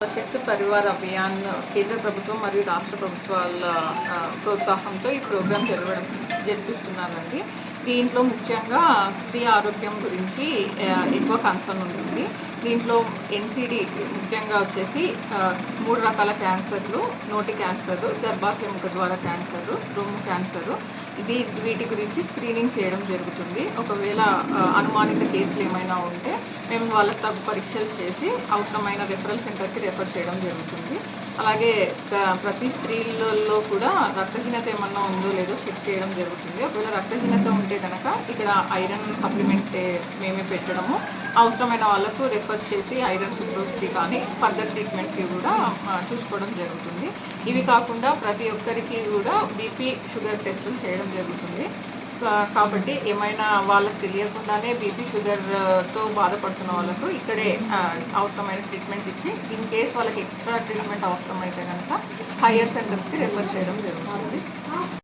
శక్తి పరివార్ అభియాన్ కేంద్ర ప్రభుత్వం మరియు రాష్ట్ర ప్రభుత్వాల ప్రోత్సాహంతో ఈ ప్రోగ్రాం జరగడం జరిపిస్తున్నానండి దీంట్లో ముఖ్యంగా స్త్రీ ఆరోగ్యం గురించి ఎక్కువ కన్సర్న్ ఉంటుంది. దీంట్లో ఎన్సిడి ముఖ్యంగా వచ్చేసి మూడు రకాల క్యాన్సర్లు నోటి క్యాన్సర్ గర్భాశయ ముఖ ద్వారా క్యాన్సర్ రొమ్ము క్యాన్సర్ ఇది వీటి గురించి స్క్రీనింగ్ చేయడం జరుగుతుంది. ఒకవేళ అనుమానిత కేసులు ఏమైనా ఉంటే మేము వాళ్ళకి తగు పరీక్షలు చేసి అవసరమైన రెఫరల్ సెంటర్కి రెఫర్ చేయడం జరుగుతుంది. అలాగే ప్రతి స్త్రీలలో కూడా రక్తహీనత ఏమన్నా ఉందో లేదో చెక్ చేయడం జరుగుతుంది. ఒకవేళ రక్తహీనత ఉంటే కనుక ఇక్కడ ఐరన్ సప్లిమెంట్ మేమే పెట్టడము. అవసరమైన వాళ్ళకు రెఫర్ చేసి ఐరన్ సుప్రోస్కి కానీ ఫర్దర్ ట్రీట్మెంట్కి కూడా చూసుకోవడం జరుగుతుంది. ఇవి కాకుండా ప్రతి ఒక్కరికి కూడా బీపీ షుగర్ టెస్టులు చేయడం జరుగుతుంది. కాబట్టి ఏమైనా వాళ్ళకి తెలియకుండానే బీపీ షుగర్తో బాధపడుతున్న వాళ్ళకు ఇక్కడే అవసరమైన ట్రీట్మెంట్ ఇచ్చి ఇన్ కేస్ వాళ్ళకి ఎక్స్ట్రా ట్రీట్మెంట్ అవసరమైతే కనుక హయ్యర్ సెంటర్స్కి రెఫర్ చేయడం జరుగుతుంది.